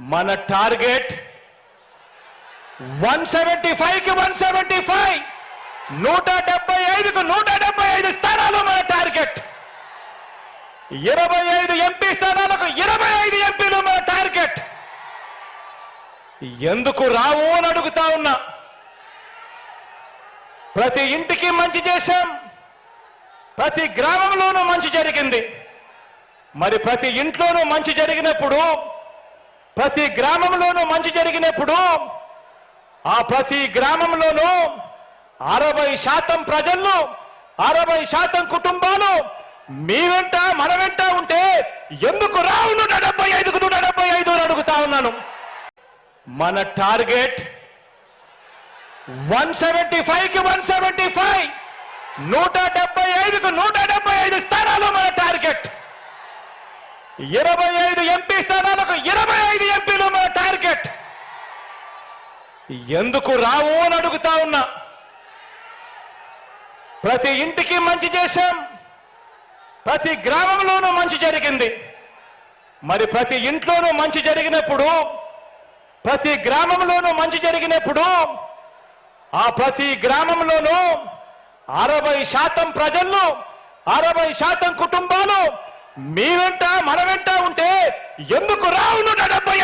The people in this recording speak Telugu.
మన టార్గెట్ వన్ సెవెంటీ ఫైవ్కి వన్ సెవెంటీ ఫైవ్. నూట డెబ్బై ఐదుకు నూట డెబ్బై ఐదు స్థానాలు మన టార్గెట్. ఇరవై ఐదు ఎంపీ స్థానాలకు ఇరవై ఐదు ఎంపీలు మన టార్గెట్. ఎందుకు రావు అని అడుగుతా ఉన్నా. ప్రతి ఇంటికి మంచి చేశాం. ప్రతి గ్రామంలోనూ మంచి జరిగింది. మరి ప్రతి ఇంట్లోనూ మంచి జరిగినప్పుడు ప్రతి గ్రామంలోనూ మంచి జరిగినప్పుడు ఆ ప్రతి గ్రామంలోనూ అరవై శాతం ప్రజలు అరవై శాతం కుటుంబాలు మీ వెంట మన వెంట ఉంటే ఎందుకు రావు నూట డెబ్బై ఐదుకు నూట డెబ్బై ఐదు అని అడుగుతా ఉన్నాను. మన టార్గెట్ వన్ సెవెంటీ ఫైవ్కి వన్ సెవెంటీ ఫైవ్ నూట డెబ్బై ఐదుకు నూట డెబ్బై ఐదు స్థానాలు ఇరవై ఐదు ఎంపీ స్థానాలకు ఇరవై ఐదు ఎంపీలు మన టార్గెట్. ఎందుకు రావు అని అడుగుతా ఉన్నా. ప్రతి ఇంటికి మంచి చేశాం. ప్రతి గ్రామంలోనూ మంచి జరిగింది. మరి ప్రతి ఇంట్లోనూ మంచి జరిగినప్పుడు ప్రతి గ్రామంలోనూ మంచి జరిగినప్పుడు ఆ ప్రతి గ్రామంలోనూ అరవై శాతం ప్రజల్లో అరవై శాతం కుటుంబాలు మీ వెంట మన వెంట ఉంటే ఎందుకు రావు డెబ్బై